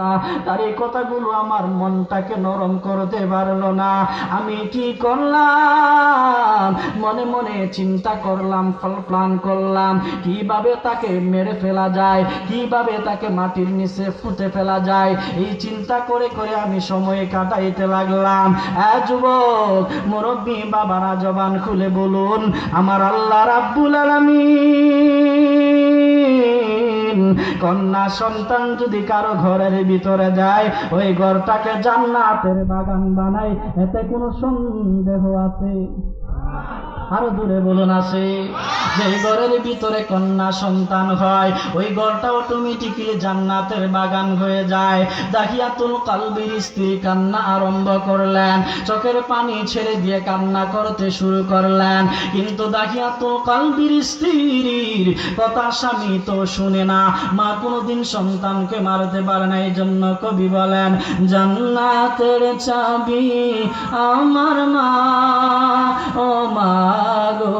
না। তার এই কথাগুলো আমার মনটাকে নরম করতে পারল না। আমি কি করলাম? মনে মনে চিন্তা করলাম প্ল্যান করলাম, কীভাবে তাকে মেরে ফেলা যায়, কীভাবে তাকে মাটির নিচে ফুটে ফেলা যায়। এই চিন্তা করে করে আমি সময় কাটাইতে লাগলাম। যুবক, মুরব্বী, বাবারা, জবান খুলে বলুন, আমার আল্লাহ রাব্বুল আলামিন। কন্যা সন্তান যদি কারও ঘরের ভিতরে যায়, ওই ঘরটাকে জান্নাতের বাগান বানায়, এতে কোনো সন্দেহ আছে? আরও দূরে বলুন আছে যে ঘরের ভিতরে কন্যা সন্তান হয়, ওই ঘরটা অটোমেটিক্যালি জান্নাতের বাগান হয়ে যায়। দাহিয়াতুল কালবির স্ত্রী কান্না আরম্ভ করলেন, চোখের পানি ছেড়ে দিয়ে কান্না করতে শুরু করলেন। কিন্তু দাহিয়াতুল কালবির স্ত্রীর কথা স্বামী তো শুনে না। মা কোনোদিন সন্তানকে মারতে পারে না এই জন্য কবি বলেন, জান্নাতের চাবি আমার মা, ও মা গো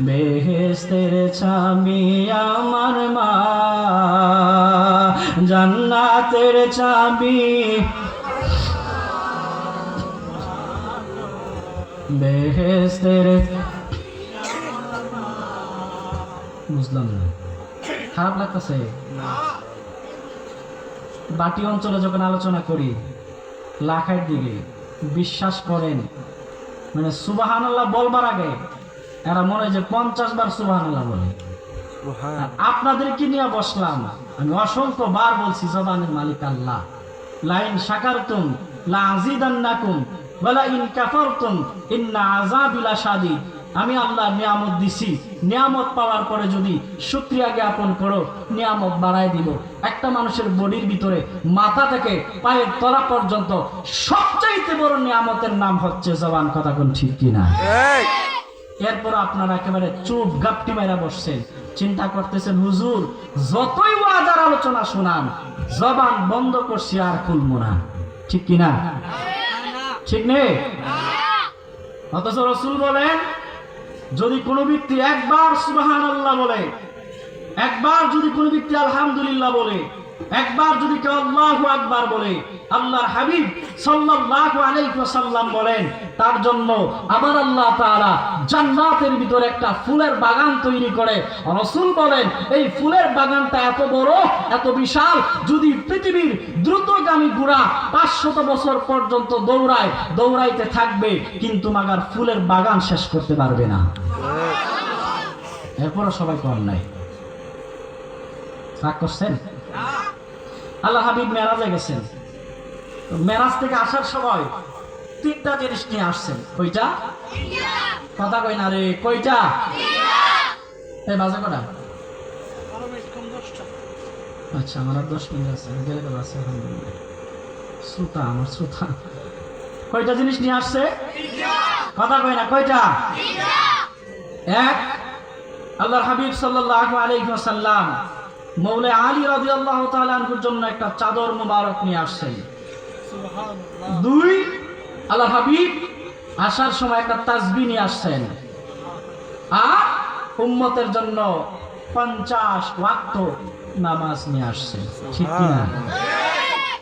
বেহেস্তের চাবি আমার মা। জান্নাতের চাবি বেহেস্তের বুঝলাম না। খারাপ লাগতেছে? বাটি অঞ্চলে যখন আলোচনা করি লাখের দিকে বিশ্বাস করেন মানে সুবাহান আল্লাহ বলবার আগে এরা মনে হয় যে পঞ্চাশ বার সুবাহান আল্লাহ বলে আপনাদের কি নিয়ে বসলাম আমি অসংখ্য বার বলছি জবানের মালিক আল্লাহ। লাইন সাকারতুম লা আজিদান্নাকুম ওয়ালা ইন কাফারতুম ইন্না আযাবিলা শাদীদ আমি আল্লাহ নিয়ামত দিছি। নিয়ামত পাওয়ার পরে যদি শুক্রিয়া জ্ঞাপন করো নিয়ামত বাড়ায় দিব। একটা মানুষের বডির ভিতরে মাথা থেকে পায়ের তলা পর্যন্ত সবচাইতে বড় নিয়ামতের নাম হচ্ছে জবান কথা কোন ঠিক কিনা? এরপর আপনারা একেবারে চুপ গাপটি মেরা বসছেন। চিন্তা করতেছেন হুজুর যতই ওয়াজার আলোচনা শোনান জবান বন্ধ করছি আর খুলবো না। ঠিক কিনা? ঠিক নেই? অথচ রসুল বলেন যদি কোনো ব্যক্তি একবার সুবাহান আল্লাহ বলে একবার যদি কোনো ব্যক্তি আলহামদুলিল্লাহ বলে একবার যদি কেউ আল্লাহু আকবার বলে আল্লাহ হাবিব সাল্লাল্লাহু আলাইহি ওয়াসাল্লাম বলেন, তার জন্য আমার আল্লাহ তাআলা জান্নাতের ভিতরে একটা ফুলের বাগান তৈরি করে। রাসূল বলেন, এই ফুলের বাগানটা এত বড়, এত বিশাল, যদি পৃথিবীর দ্রুতগামী ঘোড়া পাঁচশত বছর পর্যন্ত দৌড়ায়, দৌড়াইতে থাকবে, কিন্তু মাগার ফুলের বাগান শেষ করতে পারবে না। এরপরও সবাই কম নাই। রাগ করছেন? আল্লাহ হাবিব মেরাজে গেছেন। মেরাজ থেকে আসার সময় তিনটা জিনিস নিয়ে আসছেন। কইটা কথা কই না রে কইটা এই বাজে কটা আচ্ছা আমার আর দশ মিনিট আছে গেলে গেলে আছে আলহামদুলিল্লাহ। শ্রোতা, আমার শ্রোতা। কয়টা জিনিস নিয়ে আসছে? কথা কই না, কয়টা? এক, আল্লাহর হাবিব সাল্লাল্লাহু আলাইহি ওয়াসাল্লাম মৌলে আলী রাদিয়াল্লাহু আল্লাহ আনহুর জন্য একটা চাদর মোবারক নিয়ে আসছেন। দুই আল্লাহ হাবিব আসার সময় একটা তাজবি নিয়ে আসছেন। আর উম্মতের জন্য পঞ্চাশ ওয়াক্ত নামাজ নিয়ে আসছেন। ঠিক কিনা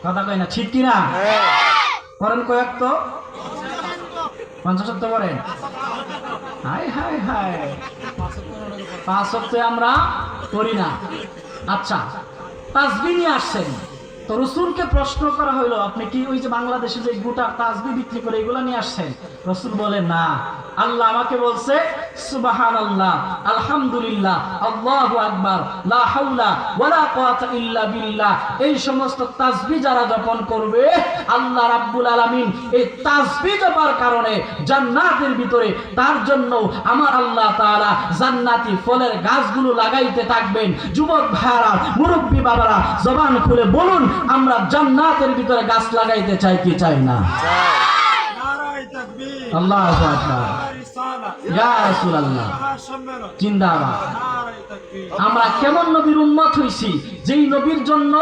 কথা কয় না ঠিক কিনা করেন কয়েক তো পঞ্চাশ তো করেন। হাই হাই হাই পাঁচ সপ্তাহে আমরা করি না। আচ্ছা তাজবি নিয়ে আসছেন। তো রসুলকে প্রশ্ন করা হইল, আপনি কি ওই যে বাংলাদেশে যে গোটা তাজবি বিক্রি করে এগুলো নিয়ে আসছেন? রসুল বলে, না। আল্লাহ আমাকে বলছে সুবাহান আল্লাহ আলহামদুলিল্লাহ আল্লাহু আকবার লা হাওলা ওয়ালা কুওয়াতা ইল্লা বিল্লাহ। এই সমস্ত তাসবি যারা জপন করবে আল্লাহ রাব্বুল আলামিন এই তাসবি জপার কারণে জান্নাতের ভিতরে তার জন্য আমার আল্লাহ তাআলা জান্নাতি ফলের গাছগুলো লাগাইতে থাকবেন। যুবক ভাইরা মুরব্বী বাবারা জবান খুলে বলুন আমরা জান্নাতের ভিতরে গাছ লাগাইতে চাই কি চাই না? নারায় তাকবীর আল্লাহু আকবার। আমরা কেমন নবীর উন্মত হইছি? যেই নবীর জন্য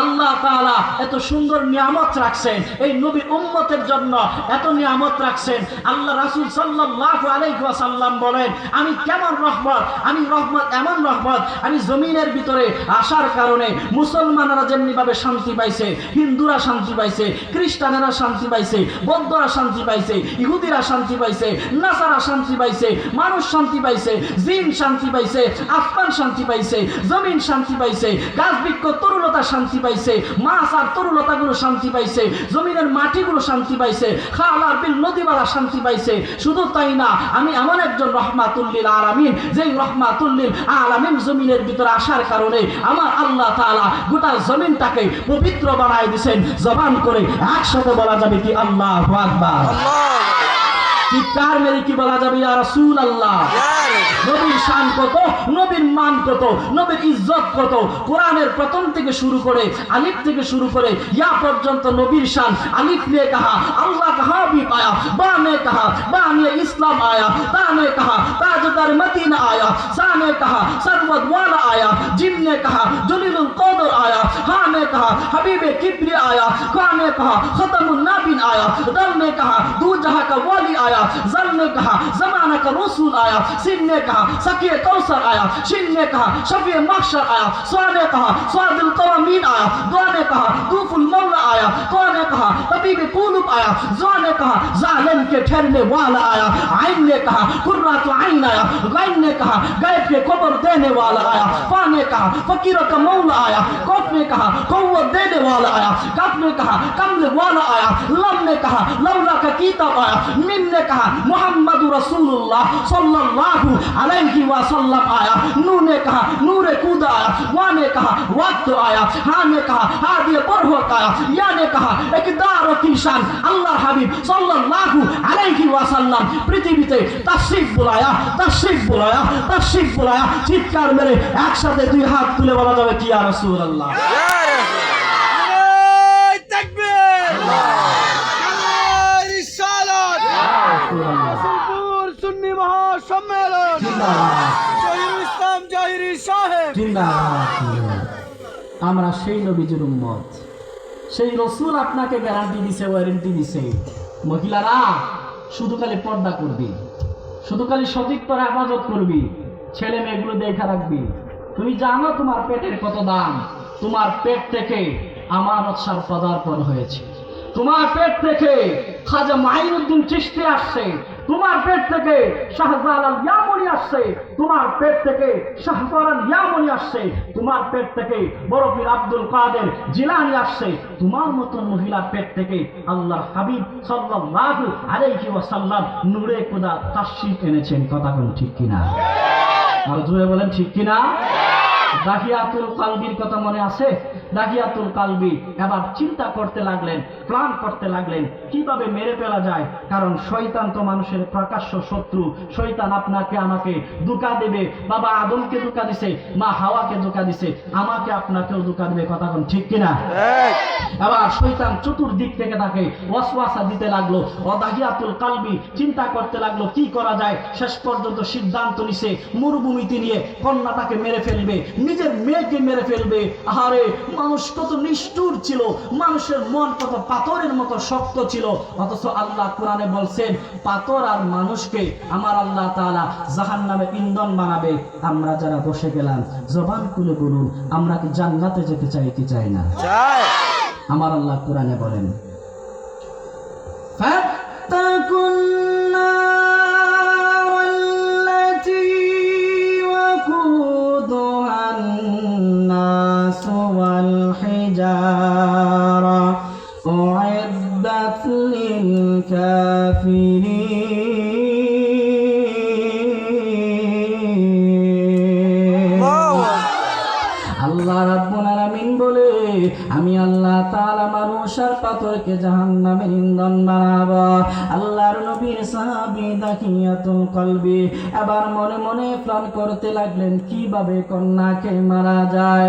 আল্লাহ তাআলা এত সুন্দর নিয়ামত রাখছেন, এই নবীর উম্মতের জন্য এত নিয়ামত রাখছেন, আল্লাহ রাসূল সাল্লাল্লাহু আলাইহি ওয়াসাল্লাম বলেন, আমি কেমন রহমত? আমি রহমত এমন রহমত, আমি জমিনের ভিতরে আসার কারণে মুসলমানরা যেমনি ভাবে শান্তি পাইছে, হিন্দুরা শান্তি পাইছে, খ্রিস্টানেরা শান্তি পাইছে, বৌদ্ধরা শান্তি পাইছে, ইহুদিরা শান্তি পাইছে, নাসারা শান্তি পাইছে, মানুষ শান্তি পাইছে, জিন শান্তি পাইছে, আসমান শান্তি পাইছে, জমিন শান্তি পাইছে, গাছ বৃক্ষ তরুলতা শান্তি পাইছে, মাছ আর তরুলতাগুলো শান্তি পাইছে, জমিনের মাটিগুলো শান্তি পাইছে, খাল আর বিল, নদীবালা শান্তি পাইছে। শুধু তাই না, আমি এমন একজন রহমাতুল্লিল আলামিন, যেই রহমাতুল্লিল আলামিন জমিনের ভিতরে আসার কারণে আমার আল্লাহ তাআলা গোটা জমিনটাকে পবিত্র বানায় দিছেন, জবান করে একসাথে বলা যাবে কি আল্লাহ আকবার। চিৎকার মেরে কি বলা যাবে আল্লাহ নবীর শান কত? নবীর মান কত? নবীর ইজ্জত কত? কোরআনের প্রথম থেকে শুরু করে আলিফ থেকে শুরু করে ইয়া পর্যন্ত নবীর শান। আলিফ কাহা? আল্লাহ কাহা বি পায়া? বা نے کہا بہن اسلام آیا تا نے کہا تاجدار مدینہ آیا سا نے کہا سروت والا آیا جن نے کہا جلیل القدر آیا ہاں نے کہا حبیب کبری آیا خواہ نے کہا ختم النابین آیا دل نے کہا دو جہاں کا والی آیا زل نے کہا زمانہ کا رسول آیا سن نے کہا سکی کوثر آیا شن نے کہا شفیع مخشر آیا سوا نے کہا سواد القوامین آیا دعا نے کہا دوف المولا آیا تو نے کہا طبیب قولب آیا زوا نے کہا ظالم کے ٹھہرنے والا آیا، عین نے کہا قرۃ عین آیا، غین نے کہا، غیب کے قبر دینے والا آیا فا نے کہا، فقیروں کا مولا آیا کوف نے کہا، قوت دینے کملے والا آیا کف نے کہا کملے والا آیا، لم نے کہا، لولا کا کتاب آیا مم نے کہا، محمد رسول اللہ صلی اللہ علیہ وسلم آیا، نو نے کہا، نور کود آیا، وا نے کہا، وقت آیا ہاں نے کہا، ہادی برہت آیا، یا نے کہا اقدار کی شان اللہ حبیب صلی اللہ علیہ وسلم پرتی بیتے، تشریف بلایا تشریف بلایا تشریف بلایا বুলায়া তাশরিফ বুলায়া চিৎকার মেরে دوی ہاتھ تلے والا বলা کیا رسول اللہ yeah! আমরা সেই নবীজির উম্মত। সেই রসুল আপনাকে গ্যারান্টি দিছে, ওয়ারেন্টি দিছে। মহিলারা, শুধু খালি পর্দা করবি। শুধু খালি সঠিক করে হেফাজত করবি। ছেলে মেয়েগুলো দেখা রাখবি। তুমি জানো তোমার পেটের কত দাম। তোমার পেট থেকে আমার সার পদার্পণ হয়েছে। তোমার পেট থেকে খাজা মাইনুদ্দিন চিস্তি আসছে। তোমার পেট থেকে শাহজালাল ইয়ামনি আসছে, তোমার পেট থেকে শাহফরান ইয়ামনি আসছে, তোমার পেট থেকে বরফির আব্দুল কাদের জিলানি আসছে, তোমার মতন মহিলা পেট থেকে আল্লাহর হাবিব সাল্লাল্লাহু আলাইহি ওয়াসাল্লাম নূরে খোদা তাশরিফ এনেছেন, কথা কোন ঠিক কিনা? আর জোরে বলেন, ঠিক কিনা? দাহিয়াতুল কালবির কথা মনে আছে? দাহিয়াতুল কালবি এবার চিন্তা করতে লাগলেন প্ল্যান করতে লাগলেন কীভাবে মেরে ফেলা যায়? কারণ শয়তান তো মানুষের প্রকাশ্য শত্রু। শয়তান আপনাকে আমাকে দুকা দেবে। বাবা আদমকে দুকা দিছে মা হাওয়াকে দুকা দিছে। আমাকে আপনাকেও দুকা দেবে কথা কোন ঠিক কিনা? এবার শৈতান চতুর্দিক থেকে তাকে ওয়াসওয়াসা দিতে লাগল। অদাহিয়াতুল কালবি চিন্তা করতে লাগল কি করা যায়? শেষ পর্যন্ত সিদ্ধান্ত নিছে মরুভূমিতে নিয়ে কন্যাটাকে মেরে ফেলবে। নিজের মেয়েকে মেরে ফেলবে আহারে মানুষ কত নিষ্ঠুর ছিল মানুষের মন কত পাথরের মতো শক্ত ছিল অথচ আল্লাহ কোরআনে বলছেন পাথর আর মানুষকে আমার আল্লাহ তাআলা জাহান নামে ইন্ধন বানাবে আমরা যারা বসে গেলাম জবান খুলে বলুন আমরা কি জান্নাতে যেতে চাই কি চাই না আমার আল্লাহ কোরআনে বলেন فاتقوا আমি আল্লাহ তাআলা মানুষ আর পাথরকে জাহান্নামের ইন্ধন বানাবো। আল্লাহর নবীর সাহাবী দাখিয়াতুল কলবি এবার মনে মনে প্ল্যান করতে লাগলেন, কীভাবে কন্যাকে মারা যায়?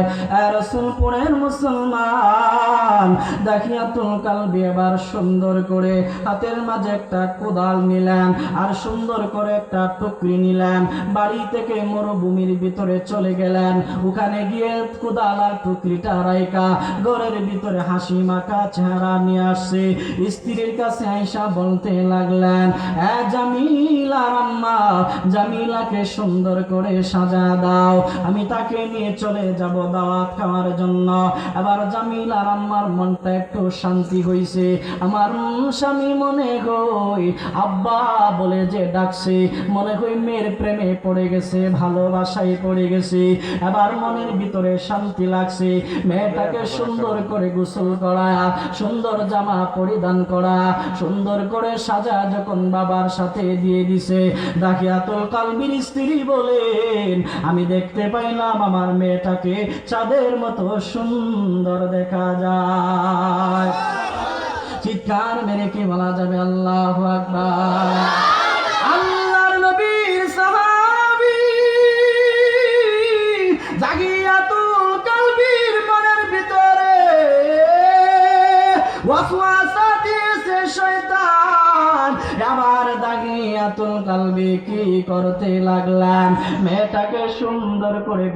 রসুলপুরের মুসলমান, দাখিয়াতুল কলবি এবার সুন্দর করে হাতের মাঝে একটা কোদাল নিলেন আর সুন্দর করে একটা টুকরি নিলেন। বাড়ি থেকে মরুভূমির ভিতরে চলে গেলেন। ওখানে গিয়ে কোদাল আর টুকরিটা রাইকা ঘরের ভিতরে হাসি মাখা চেহারা নিয়ে আসছে। স্ত্রীর কাছে আয়সা বলতে লাগলেন, এ জামিলার জামিলাকে সুন্দর করে সাজা দাও। আমি তাকে নিয়ে চলে যাব দাওয়াত খাওয়ার জন্য। এবার জামিলার আম্মার মনটা একটু শান্তি হইছে। আমার স্বামী মনে হই আব্বা বলে যে ডাকছে, মনে হই মেয়ের প্রেমে পড়ে গেছে, ভালোবাসায় পড়ে গেছে। এবার মনের ভিতরে শান্তি লাগছে। মেয়েটাকে সুন্দর করে গোসল করা সুন্দর জামা পরিধান করা সুন্দর করে সাজা যখন বাবার সাথে দিয়ে দিছে, দাখিয়াতুল কালবির স্ত্রী বলেন, আমি দেখতে পাইলাম আমার মেয়েটাকে চাঁদের মতো সুন্দর দেখা যায়। চিৎকার মেরে কি বলা যাবে? আল্লাহ আকবার। কি করতে লাগলাম? মেয়েটাকে সুন্দর করে